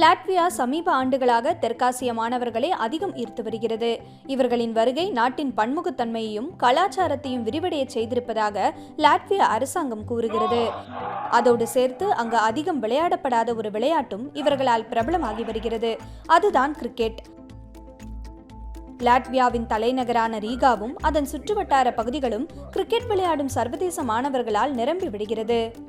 Latvia சமீப ஆண்டுகளாக தெற்காசிய மாணவர்களை அதிகம் ஈர்த்து வருகிறது. இவர்களின் வருகை நாட்டின் பன்முகத்தன்மையையும் கலாச்சாரத்தையும் விரிவடைய செய்திருப்பதாக லாட்வியா அரசாங்கம் கூறுகிறது. அதோடு சேர்த்து அங்கு அதிகம் விளையாடப்படாத ஒரு விளையாட்டும் இவர்களால் பிரபலமாகி வருகிறது. அதுதான் கிரிக்கெட். லாட்வியாவின் தலைநகரான ரீகாவும் அதன் சுற்றுவட்டார பகுதிகளும் கிரிக்கெட் விளையாடும் சர்வதேச மாணவர்களால் நிரம்பி விடுகிறது.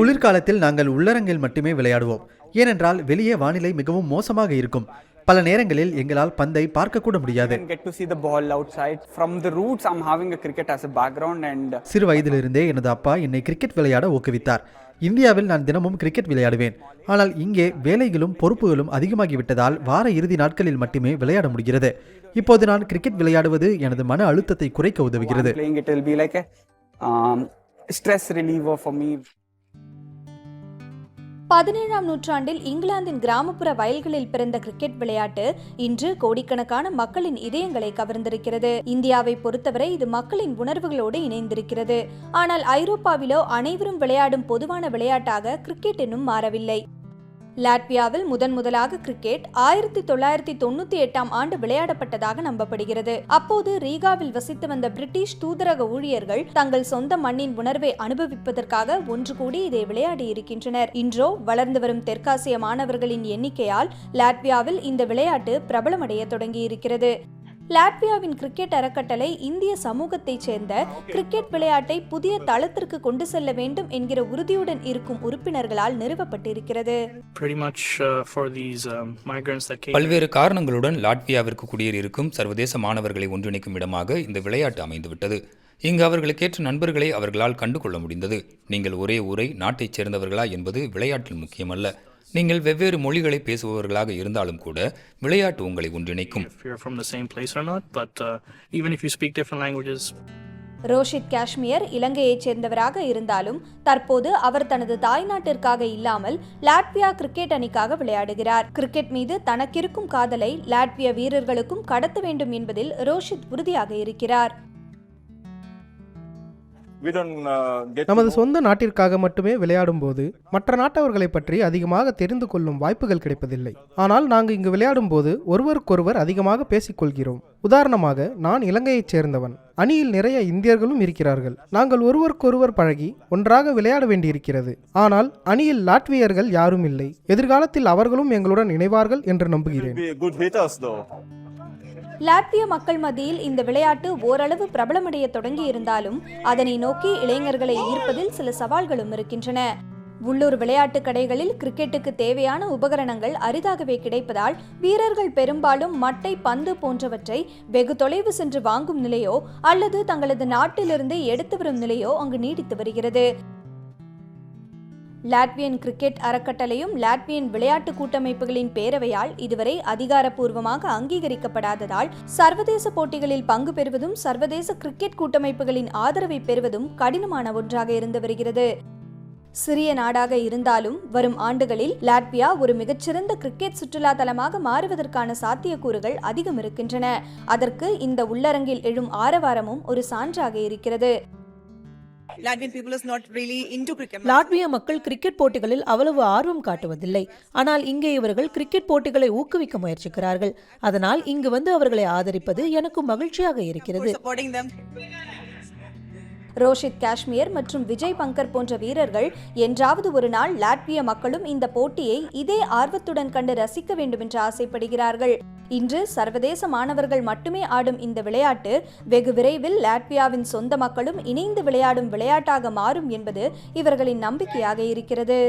குளிர்காலத்தில் நாங்கள் உள்ளரங்கில் மட்டுமே விளையாடுவோம். ஏனென்றால் வெளியே வானிலை மிகவும் மோசமாக இருக்கும். பல நேரங்களில் எங்களால் பந்தை பார்க்க கூட முடியாது. And get to see the ball outside. From the roots, I'm having a cricket as a background, and சிறு வயதிலிருந்தே எனது அப்பா என்னை கிரிக்கெட் விளையாட ஊக்குவித்தார். இந்தியாவில் நான் தினமும் கிரிக்கெட் விளையாடுவேன். ஆனால் இங்கே வேலைகளும் பொறுப்புகளும் அதிகமாகிவிட்டதால் வார இறுதி நாட்களில் மட்டுமே விளையாட முடிகிறது. இப்போது நான் கிரிக்கெட் விளையாடுவது எனது மன அழுத்தத்தை குறைக்க உதவுகிறது. ஸ்ட்ரெஸ் ரிலீவர் ஃபார் மீ பதினேழாம் நூற்றாண்டில் இங்கிலாந்தின் கிராமப்புற வயல்களில் பிறந்த கிரிக்கெட் விளையாட்டு இன்று கோடிக்கணக்கான மக்களின் இதயங்களை கவர்ந்திருக்கிறது. இந்தியாவை பொறுத்தவரை இது மக்களின் உணர்வுகளோடு இணைந்திருக்கிறது. ஆனால் ஐரோப்பாவிலோ அனைவரும் விளையாடும் பொதுவான விளையாட்டாக கிரிக்கெட் இன்னும் மாறவில்லை. லாட்வியாவில் முதன் முதலாக கிரிக்கெட் ஆயிரத்தி தொள்ளாயிரத்தி தொண்ணூத்தி எட்டாம் ஆண்டு விளையாடப்பட்டதாக நம்பப்படுகிறது. அப்போது ரீகாவில் வசித்து வந்த பிரிட்டிஷ் தூதரக ஊழியர்கள் தங்கள் சொந்த மண்ணின் உணர்வை அனுபவிப்பதற்காக ஒன்று கூடி இதை விளையாடி இருக்கின்றனர். இன்றோ வளர்ந்து வரும் தெற்காசிய மாணவர்களின் எண்ணிக்கையால் லாட்வியாவில் இந்த விளையாட்டு பிரபலமடைய தொடங்கியிருக்கிறது. லாட்வியாவின் கிரிக்கெட் அறக்கட்டளை இந்திய சமூகத்தைச் சேர்ந்த கிரிக்கெட் விளையாட்டை புதிய தளத்திற்கு கொண்டு செல்ல வேண்டும் என்கிற உறுதியுடன் இருக்கும் உறுப்பினர்களால் நிறுவப்பட்டிருக்கிறது. Pretty much uh, for these um, migrants that came. பல்வேறு காரணங்களுடன் லாட்வியாவிற்கு குடியேறியிருக்கும் சர்வதேச மாணவர்களை ஒன்றிணைக்கும் இடமாக இந்த விளையாட்டு அமைந்துவிட்டது. இங்கு அவர்களுக்கேற்ற நண்பர்களை அவர்களால் கண்டுகொள்ள முடிந்தது. நீங்கள் ஒரே ஊரை நாட்டைச் சேர்ந்தவர்களா என்பது விளையாட்டில் முக்கியமல்ல. நீங்கள் வெவ்வேறு மொழிகளை பேசுபவர்களாக இருந்தாலும் கூட விளையாட்டு உங்களை ஒன்றிணைக்கும். If you're from the same place or not, but uh, even if you speak different languages, Roshith காஷ்மியர் இலங்கையைச் சேர்ந்தவராக இருந்தாலும் தற்போது அவர் தனது தாய்நாட்டிற்காக இல்லாமல் லாட்வியா கிரிக்கெட் அணிக்காக விளையாடுகிறார். கிரிக்கெட் மீது தனக்கிருக்கும் காதலை லாட்விய வீரர்களுக்கும் கடத்த வேண்டும் என்பதில் ரோஷித் உறுதியாக இருக்கிறார். நமது know. சொந்த நாட்டிற்காக மட்டுமே விளையாடும்போது மற்ற நாட்டவர்களை பற்றி அதிகமாக தெரிந்து கொள்ளும் வாய்ப்புகள் கிடைப்பதில்லை. ஆனால் நாங்கள் இங்கு விளையாடும்போது ஒருவருக்கொருவர் அதிகமாக பேசிக்கொள்கிறோம். உதாரணமாக நான் இலங்கையைச் சேர்ந்தவன். அணியில் நிறைய இந்தியர்களும் இருக்கிறார்கள். நாங்கள் ஒருவருக்கொருவர் பழகி ஒன்றாக விளையாட வேண்டியிருக்கிறது. ஆனால் அணியில் லாட்வியர்கள் யாரும் இல்லை. எதிர்காலத்தில் அவர்களும் எங்களுடன் இணைவார்கள் என்று நம்புகிறேன். லாட்விய மக்கள் மத்தியில் இந்த விளையாட்டு ஓரளவு பிரபலமடைய தொடங்கி இருந்தாலும் அதனை நோக்கி இளைஞர்களை ஈர்ப்பதில் சில சவால்களும் இருக்கின்றன. உள்ளூர் விளையாட்டுக் கடைகளில் கிரிக்கெட்டுக்கு தேவையான உபகரணங்கள் அரிதாகவே கிடைப்பதால் வீரர்கள் பெரும்பாலும் மட்டை பந்து போன்றவற்றை வெகு தொலைவு சென்று வாங்கும் நிலையோ அல்லது தங்களது நாட்டிலிருந்து எடுத்து வரும் நிலையோ அங்கு நீடித்து வருகிறது. லாட்வியன் கிரிக்கெட் அறக்கட்டளையும் லாட்வியன் விளையாட்டு கூட்டமைப்புகளின் பேரவையால் இதுவரை அதிகாரப்பூர்வமாக அங்கீகரிக்கப்படாததால் சர்வதேச போட்டிகளில் பங்கு பெறுவதும் சர்வதேச கிரிக்கெட் கூட்டமைப்புகளின் ஆதரவை பெறுவதும் கடினமான ஒன்றாக இருந்து வருகிறது. சிறிய நாடாக இருந்தாலும் வரும் ஆண்டுகளில் லாட்வியா ஒரு மிகச்சிறந்த கிரிக்கெட் சுற்றுலா தலமாக மாறுவதற்கான சாத்தியக்கூறுகள் அதிகம் இருக்கின்றன. அதற்கு இந்த உள்ளரங்கில் எழும் ஆரவாரமும் ஒரு சான்றாக இருக்கிறது. லாட்விய மக்கள் கிரிக்கெட் போட்டிகளில் அவ்வளவு ஆர்வம் காட்டுவதில்லை. ஆனால் இங்கே இவர்கள் கிரிக்கெட் போட்டிகளை ஊக்குவிக்க முயற்சிக்கிறார்கள். அதனால் இங்கு வந்து அவர்களை ஆதரிப்பது எனக்கு மகிழ்ச்சியாக இருக்கிறது. Supporting them. ரோஷித் காஷ்மியர் மற்றும் விஜய் பங்கர் போன்ற வீரர்கள் என்றாவது ஒரு நாள் லாட்விய மக்களும் இந்த போட்டியை இதே ஆர்வத்துடன் கண்டு ரசிக்க வேண்டும் என்று ஆசைப்படுகிறார்கள். இன்று சர்வதேச மாணவர்கள் மட்டுமே ஆடும் இந்த விளையாட்டு வெகு விரைவில் லாட்வியாவின் சொந்த மக்களும் இணைந்து விளையாடும் விளையாட்டாக மாறும் என்பது இவர்களின் நம்பிக்கையாக இருக்கிறது.